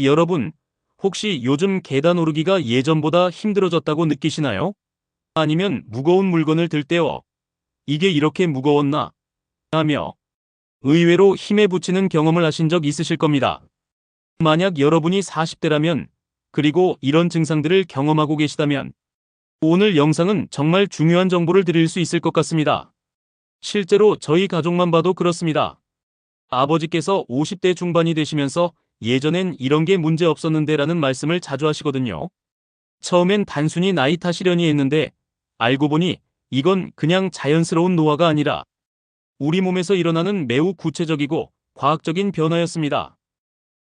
여러분, 혹시 요즘 계단 오르기가 예전보다 힘들어졌다고 느끼시나요? 아니면 무거운 물건을 들 때어 이게 이렇게 무거웠나? 하며 의외로 힘에 부치는 경험을 하신 적 있으실 겁니다. 만약 여러분이 40대라면 그리고 이런 증상들을 경험하고 계시다면 오늘 영상은 정말 중요한 정보를 드릴 수 있을 것 같습니다. 실제로 저희 가족만 봐도 그렇습니다. 아버지께서 50대 중반이 되시면서 예전엔 이런 게 문제 없었는데 라는 말씀을 자주 하시거든요. 처음엔 단순히 나이 탓이려니 했는데 알고 보니 이건 그냥 자연스러운 노화가 아니라 우리 몸에서 일어나는 매우 구체적이고 과학적인 변화였습니다.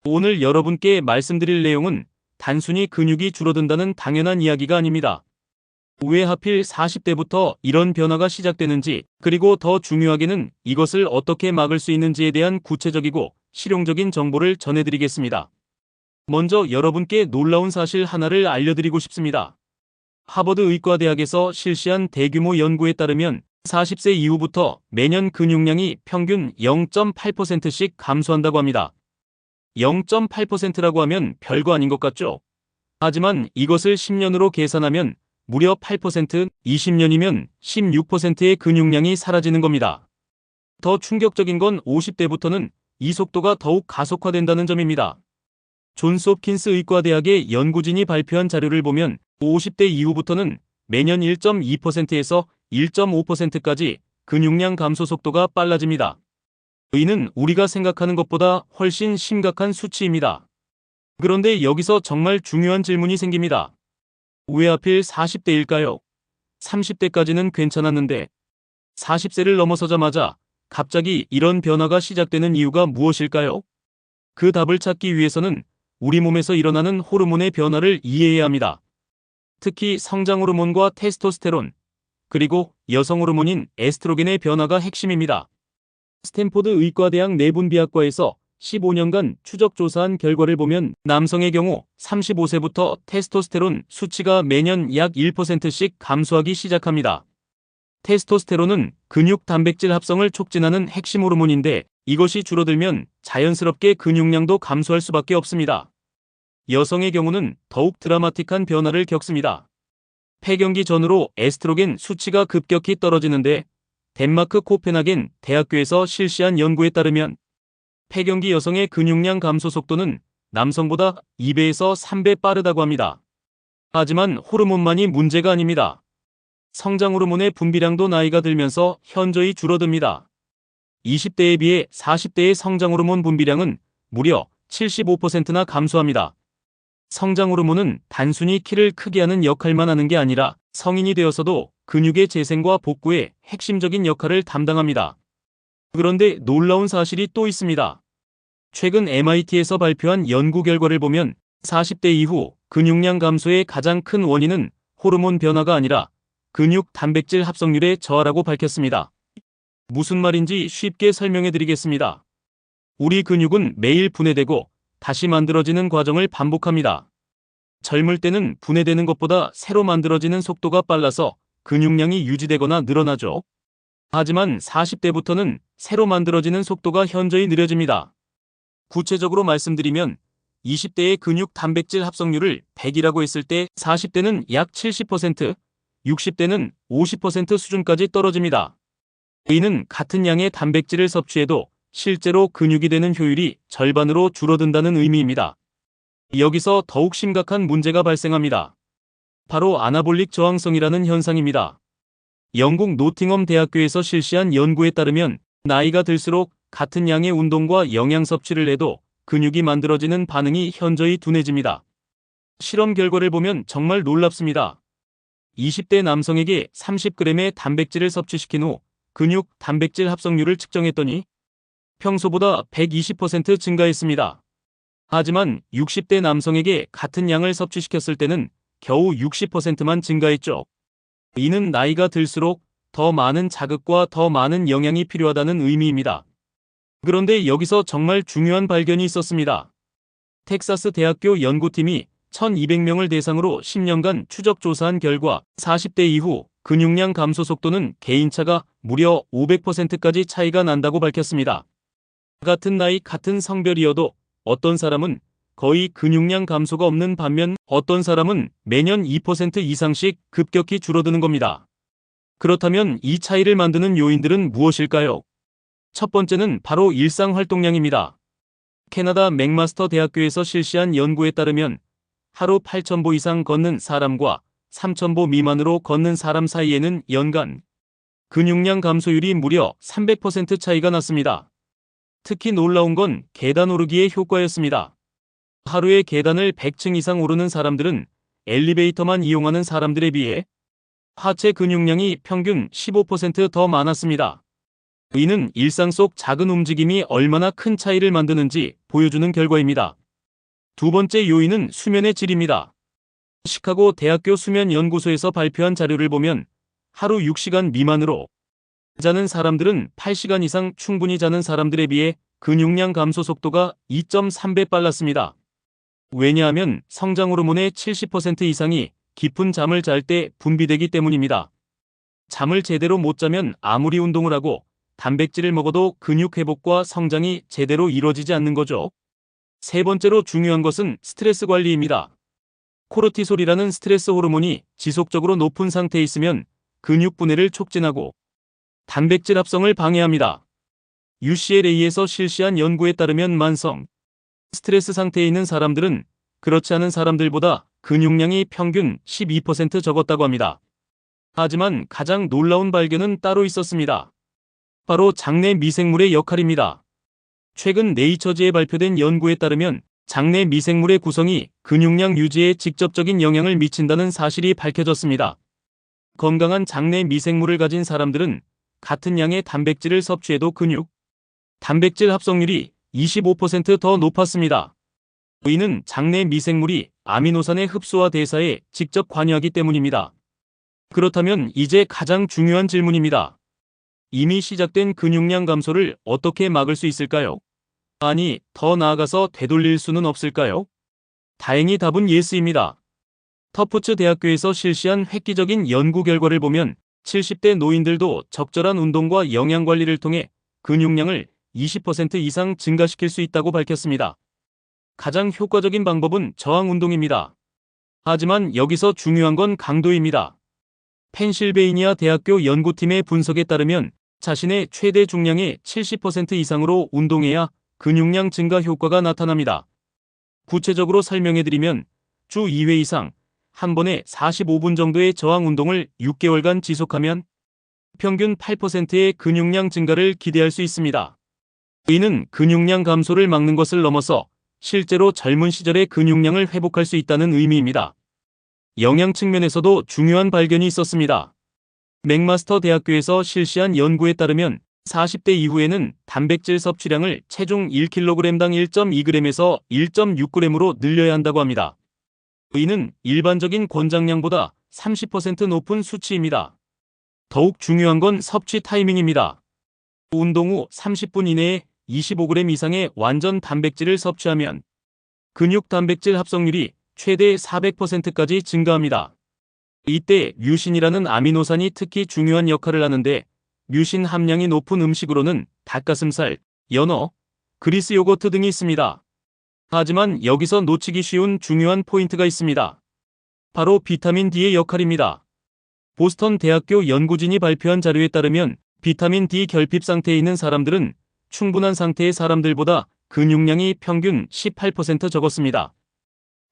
오늘 여러분께 말씀드릴 내용은 단순히 근육이 줄어든다는 당연한 이야기가 아닙니다. 왜 하필 40대부터 이런 변화가 시작되는지, 그리고 더 중요하게는 이것을 어떻게 막을 수 있는지에 대한 구체적이고 실용적인 정보를 전해드리겠습니다. 먼저 여러분께 놀라운 사실 하나를 알려드리고 싶습니다. 하버드 의과대학에서 실시한 대규모 연구에 따르면 40세 이후부터 매년 근육량이 평균 0.8%씩 감소한다고 합니다. 0.8%라고 하면 별거 아닌 것 같죠? 하지만 이것을 10년으로 계산하면 무려 8%, 20년이면 16%의 근육량이 사라지는 겁니다. 더 충격적인 건 50대부터는 이 속도가 더욱 가속화된다는 점입니다. 존스 홉킨스 의과대학의 연구진이 발표한 자료를 보면 50대 이후부터는 매년 1.2%에서 1.5%까지 근육량 감소 속도가 빨라집니다. 이는 우리가 생각하는 것보다 훨씬 심각한 수치입니다. 그런데 여기서 정말 중요한 질문이 생깁니다. 왜 하필 40대일까요? 30대까지는 괜찮았는데 40세를 넘어서자마자 갑자기 이런 변화가 시작되는 이유가 무엇일까요? 그 답을 찾기 위해서는 우리 몸에서 일어나는 호르몬의 변화를 이해해야 합니다. 특히 성장 호르몬과 테스토스테론, 그리고 여성 호르몬인 에스트로겐의 변화가 핵심입니다. 스탠포드 의과대학 내분비학과에서 15년간 추적 조사한 결과를 보면 남성의 경우 35세부터 테스토스테론 수치가 매년 약 1%씩 감소하기 시작합니다. 테스토스테론은 근육 단백질 합성을 촉진하는 핵심 호르몬인데 이것이 줄어들면 자연스럽게 근육량도 감소할 수밖에 없습니다. 여성의 경우는 더욱 드라마틱한 변화를 겪습니다. 폐경기 전후로 에스트로겐 수치가 급격히 떨어지는데 덴마크 코펜하겐 대학교에서 실시한 연구에 따르면 폐경기 여성의 근육량 감소 속도는 남성보다 2배에서 3배 빠르다고 합니다. 하지만 호르몬만이 문제가 아닙니다. 성장 호르몬의 분비량도 나이가 들면서 현저히 줄어듭니다. 20대에 비해 40대의 성장 호르몬 분비량은 무려 75%나 감소합니다. 성장 호르몬은 단순히 키를 크게 하는 역할만 하는 게 아니라 성인이 되어서도 근육의 재생과 복구에 핵심적인 역할을 담당합니다. 그런데 놀라운 사실이 또 있습니다. 최근 MIT에서 발표한 연구 결과를 보면 40대 이후 근육량 감소의 가장 큰 원인은 호르몬 변화가 아니라 근육 단백질 합성률의 저하라고 밝혔습니다. 무슨 말인지 쉽게 설명해 드리겠습니다. 우리 근육은 매일 분해되고 다시 만들어지는 과정을 반복합니다. 젊을 때는 분해되는 것보다 새로 만들어지는 속도가 빨라서 근육량이 유지되거나 늘어나죠. 하지만 40대부터는 새로 만들어지는 속도가 현저히 느려집니다. 구체적으로 말씀드리면 20대의 근육 단백질 합성률을 100이라고 했을 때 40대는 약 70%, 60대는 50% 수준까지 떨어집니다. 이는 같은 양의 단백질을 섭취해도 실제로 근육이 되는 효율이 절반으로 줄어든다는 의미입니다. 여기서 더욱 심각한 문제가 발생합니다. 바로 아나볼릭 저항성이라는 현상입니다. 영국 노팅엄 대학교에서 실시한 연구에 따르면 나이가 들수록 같은 양의 운동과 영양 섭취를 해도 근육이 만들어지는 반응이 현저히 둔해집니다. 실험 결과를 보면 정말 놀랍습니다. 20대 남성에게 30g의 단백질을 섭취시킨 후 근육 단백질 합성률을 측정했더니 평소보다 120% 증가했습니다. 하지만 60대 남성에게 같은 양을 섭취시켰을 때는 겨우 60%만 증가했죠. 이는 나이가 들수록 더 많은 자극과 더 많은 영양이 필요하다는 의미입니다. 그런데 여기서 정말 중요한 발견이 있었습니다. 텍사스 대학교 연구팀이 1200명을 대상으로 10년간 추적 조사한 결과 40대 이후 근육량 감소 속도는 개인차가 무려 500%까지 차이가 난다고 밝혔습니다. 같은 나이 같은 성별이어도 어떤 사람은 거의 근육량 감소가 없는 반면 어떤 사람은 매년 2% 이상씩 급격히 줄어드는 겁니다. 그렇다면 이 차이를 만드는 요인들은 무엇일까요? 첫 번째는 바로 일상 활동량입니다. 캐나다 맥마스터 대학교에서 실시한 연구에 따르면 하루 8,000보 이상 걷는 사람과 3,000보 미만으로 걷는 사람 사이에는 연간 근육량 감소율이 무려 300% 차이가 났습니다. 특히 놀라운 건 계단 오르기의 효과였습니다. 하루에 계단을 100층 이상 오르는 사람들은 엘리베이터만 이용하는 사람들에 비해 하체 근육량이 평균 15%더 많았습니다. 이는 일상 속 작은 움직임이 얼마나 큰 차이를 만드는지 보여주는 결과입니다. 두 번째 요인은 수면의 질입니다. 시카고 대학교 수면연구소에서 발표한 자료를 보면 하루 6시간 미만으로 자는 사람들은 8시간 이상 충분히 자는 사람들에 비해 근육량 감소 속도가 2.3배 빨랐습니다. 왜냐하면 성장 호르몬의 70% 이상이 깊은 잠을 잘 때 분비되기 때문입니다. 잠을 제대로 못 자면 아무리 운동을 하고 단백질을 먹어도 근육 회복과 성장이 제대로 이루어지지 않는 거죠. 세 번째로 중요한 것은 스트레스 관리입니다. 코르티솔이라는 스트레스 호르몬이 지속적으로 높은 상태에 있으면 근육 분해를 촉진하고 단백질 합성을 방해합니다. UCLA에서 실시한 연구에 따르면 만성 스트레스 상태에 있는 사람들은 그렇지 않은 사람들보다 근육량이 평균 12% 적었다고 합니다. 하지만 가장 놀라운 발견은 따로 있었습니다. 바로 장내 미생물의 역할입니다. 최근 네이처지에 발표된 연구에 따르면 장내 미생물의 구성이 근육량 유지에 직접적인 영향을 미친다는 사실이 밝혀졌습니다. 건강한 장내 미생물을 가진 사람들은 같은 양의 단백질을 섭취해도 근육, 단백질 합성률이 25%더 높았습니다. 이는 장내 미생물이 아미노산의 흡수와 대사에 직접 관여하기 때문입니다. 그렇다면 이제 가장 중요한 질문입니다. 이미 시작된 근육량 감소를 어떻게 막을 수 있을까요? 아니, 더 나아가서 되돌릴 수는 없을까요? 다행히 답은 예스입니다. 터프츠 대학교에서 실시한 획기적인 연구 결과를 보면 70대 노인들도 적절한 운동과 영양 관리를 통해 근육량을 20% 이상 증가시킬 수 있다고 밝혔습니다. 가장 효과적인 방법은 저항 운동입니다. 하지만 여기서 중요한 건 강도입니다. 펜실베이니아 대학교 연구팀의 분석에 따르면 자신의 최대 중량의 70% 이상으로 운동해야 근육량 증가 효과가 나타납니다. 구체적으로 설명해드리면 주 2회 이상 한 번에 45분 정도의 저항 운동을 6개월간 지속하면 평균 8%의 근육량 증가를 기대할 수 있습니다. 이는 근육량 감소를 막는 것을 넘어서 실제로 젊은 시절의 근육량을 회복할 수 있다는 의미입니다. 영양 측면에서도 중요한 발견이 있었습니다. 맥마스터 대학교에서 실시한 연구에 따르면 40대 이후에는 단백질 섭취량을 체중 1kg당 1.2g에서 1.6g으로 늘려야 한다고 합니다. 이는 일반적인 권장량보다 30% 높은 수치입니다. 더욱 중요한 건 섭취 타이밍입니다. 운동 후 30분 이내에 25g 이상의 완전 단백질을 섭취하면 근육 단백질 합성률이 최대 400%까지 증가합니다. 이때 뮤신이라는 아미노산이 특히 중요한 역할을 하는데 뮤신 함량이 높은 음식으로는 닭가슴살, 연어, 그리스 요거트 등이 있습니다. 하지만 여기서 놓치기 쉬운 중요한 포인트가 있습니다. 바로 비타민 D의 역할입니다. 보스턴 대학교 연구진이 발표한 자료에 따르면 비타민 D 결핍 상태에 있는 사람들은 충분한 상태의 사람들보다 근육량이 평균 18% 적었습니다.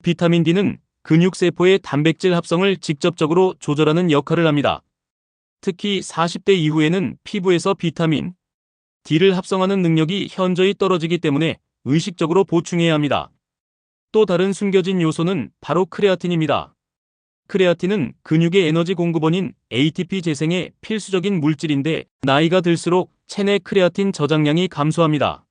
비타민 D는 근육세포의 단백질 합성을 직접적으로 조절하는 역할을 합니다. 특히 40대 이후에는 피부에서 비타민 D를 합성하는 능력이 현저히 떨어지기 때문에 의식적으로 보충해야 합니다. 또 다른 숨겨진 요소는 바로 크레아틴입니다. 크레아틴은 근육의 에너지 공급원인 ATP 재생의 필수적인 물질인데 나이가 들수록 체내 크레아틴 저장량이 감소합니다.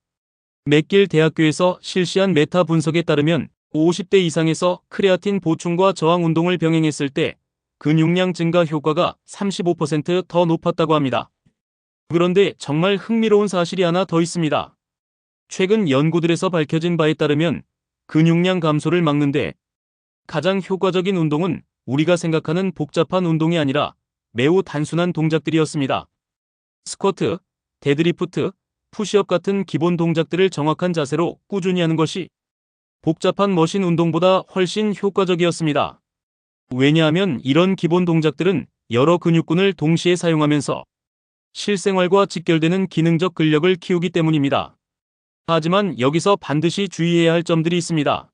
맥길 대학교에서 실시한 메타 분석에 따르면 50대 이상에서 크레아틴 보충과 저항 운동을 병행했을 때 근육량 증가 효과가 35%더 높았다고 합니다. 그런데 정말 흥미로운 사실이 하나 더 있습니다. 최근 연구들에서 밝혀진 바에 따르면 근육량 감소를 막는데 가장 효과적인 운동은 우리가 생각하는 복잡한 운동이 아니라 매우 단순한 동작들이었습니다. 스쿼트, 데드리프트, 푸시업 같은 기본 동작들을 정확한 자세로 꾸준히 하는 것이 복잡한 머신 운동보다 훨씬 효과적이었습니다. 왜냐하면 이런 기본 동작들은 여러 근육군을 동시에 사용하면서 실생활과 직결되는 기능적 근력을 키우기 때문입니다. 하지만 여기서 반드시 주의해야 할 점들이 있습니다.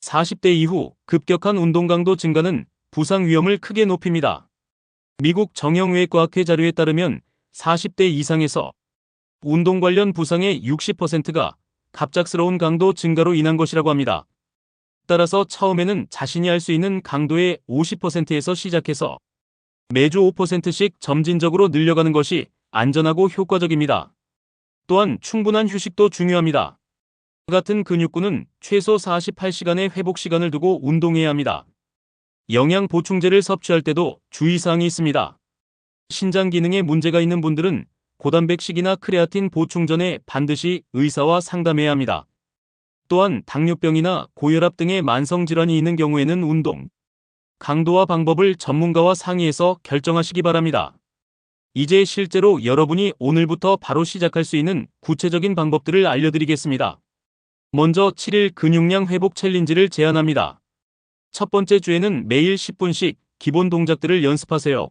40대 이후 급격한 운동 강도 증가는 부상 위험을 크게 높입니다. 미국 정형외과학회 자료에 따르면 40대 이상에서 운동 관련 부상의 60%가 갑작스러운 강도 증가로 인한 것이라고 합니다. 따라서 처음에는 자신이 할 수 있는 강도의 50%에서 시작해서 매주 5%씩 점진적으로 늘려가는 것이 안전하고 효과적입니다. 또한 충분한 휴식도 중요합니다. 같은 근육군은 최소 48시간의 회복 시간을 두고 운동해야 합니다. 영양 보충제를 섭취할 때도 주의사항이 있습니다. 신장 기능에 문제가 있는 분들은 고단백식이나 크레아틴 보충 전에 반드시 의사와 상담해야 합니다. 또한 당뇨병이나 고혈압 등의 만성질환이 있는 경우에는 운동, 강도와 방법을 전문가와 상의해서 결정하시기 바랍니다. 이제 실제로 여러분이 오늘부터 바로 시작할 수 있는 구체적인 방법들을 알려드리겠습니다. 먼저 7일 근육량 회복 챌린지를 제안합니다. 첫 번째 주에는 매일 10분씩 기본 동작들을 연습하세요.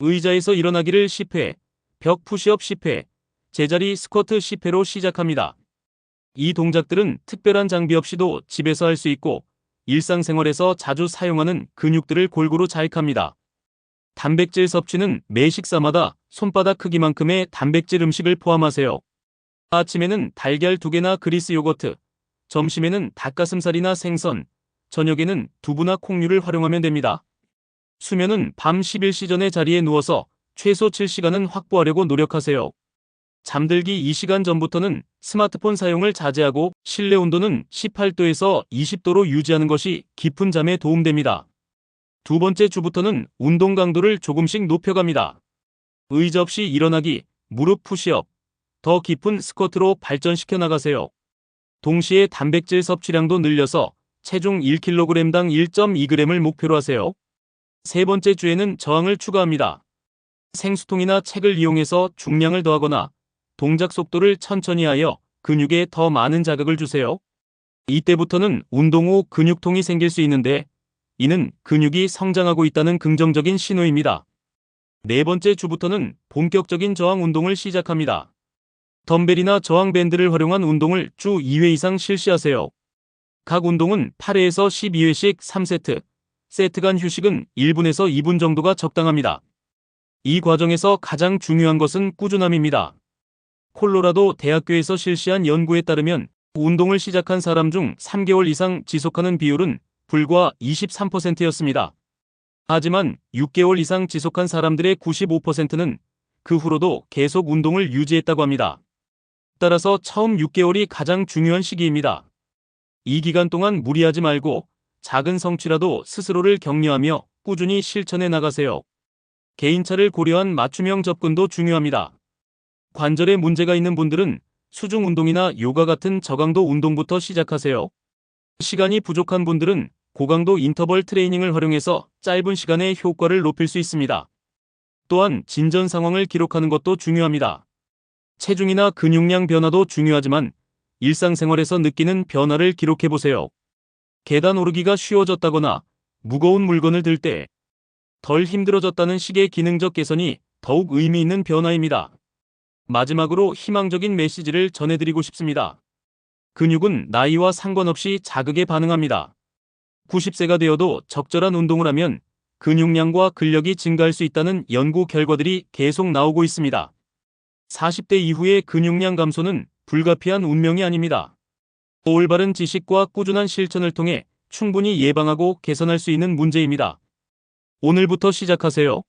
의자에서 일어나기를 10회, 벽 푸시업 10회, 제자리 스쿼트 10회로 시작합니다. 이 동작들은 특별한 장비 없이도 집에서 할 수 있고 일상생활에서 자주 사용하는 근육들을 골고루 자극합니다. 단백질 섭취는 매 식사마다 손바닥 크기만큼의 단백질 음식을 포함하세요. 아침에는 달걀 2개나 그리스 요거트, 점심에는 닭가슴살이나 생선, 저녁에는 두부나 콩류를 활용하면 됩니다. 수면은 밤 11시 전에 자리에 누워서 최소 7시간은 확보하려고 노력하세요. 잠들기 2시간 전부터는 스마트폰 사용을 자제하고 실내 온도는 18도에서 20도로 유지하는 것이 깊은 잠에 도움됩니다. 두 번째 주부터는 운동 강도를 조금씩 높여갑니다. 의자 없이 일어나기, 무릎 푸시업, 더 깊은 스쿼트로 발전시켜 나가세요. 동시에 단백질 섭취량도 늘려서 체중 1kg당 1.2g을 목표로 하세요. 세 번째 주에는 저항을 추가합니다. 생수통이나 책을 이용해서 중량을 더하거나 동작 속도를 천천히 하여 근육에 더 많은 자극을 주세요. 이때부터는 운동 후 근육통이 생길 수 있는데 이는 근육이 성장하고 있다는 긍정적인 신호입니다. 네 번째 주부터는 본격적인 저항 운동을 시작합니다. 덤벨이나 저항 밴드를 활용한 운동을 주 2회 이상 실시하세요. 각 운동은 8회에서 12회씩 3세트, 세트 간 휴식은 1분에서 2분 정도가 적당합니다. 이 과정에서 가장 중요한 것은 꾸준함입니다. 콜로라도 대학교에서 실시한 연구에 따르면 운동을 시작한 사람 중 3개월 이상 지속하는 비율은 불과 23%였습니다. 하지만 6개월 이상 지속한 사람들의 95%는 그 후로도 계속 운동을 유지했다고 합니다. 따라서 처음 6개월이 가장 중요한 시기입니다. 이 기간 동안 무리하지 말고 작은 성취라도 스스로를 격려하며 꾸준히 실천해 나가세요. 개인차를 고려한 맞춤형 접근도 중요합니다. 관절에 문제가 있는 분들은 수중 운동이나 요가 같은 저강도 운동부터 시작하세요. 시간이 부족한 분들은 고강도 인터벌 트레이닝을 활용해서 짧은 시간에 효과를 높일 수 있습니다. 또한 진전 상황을 기록하는 것도 중요합니다. 체중이나 근육량 변화도 중요하지만 일상생활에서 느끼는 변화를 기록해 보세요. 계단 오르기가 쉬워졌다거나 무거운 물건을 들 때 덜 힘들어졌다는 식의 기능적 개선이 더욱 의미 있는 변화입니다. 마지막으로 희망적인 메시지를 전해드리고 싶습니다. 근육은 나이와 상관없이 자극에 반응합니다. 90세가 되어도 적절한 운동을 하면 근육량과 근력이 증가할 수 있다는 연구 결과들이 계속 나오고 있습니다. 40대 이후의 근육량 감소는 불가피한 운명이 아닙니다. 올바른 지식과 꾸준한 실천을 통해 충분히 예방하고 개선할 수 있는 문제입니다. 오늘부터 시작하세요.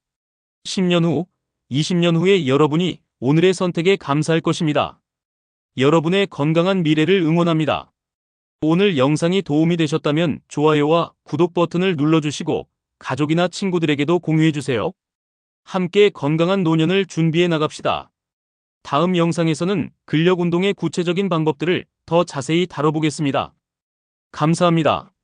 10년 후, 20년 후에 여러분이 오늘의 선택에 감사할 것입니다. 여러분의 건강한 미래를 응원합니다. 오늘 영상이 도움이 되셨다면 좋아요와 구독 버튼을 눌러주시고 가족이나 친구들에게도 공유해주세요. 함께 건강한 노년을 준비해 나갑시다. 다음 영상에서는 근력 운동의 구체적인 방법들을 더 자세히 다뤄보겠습니다. 감사합니다.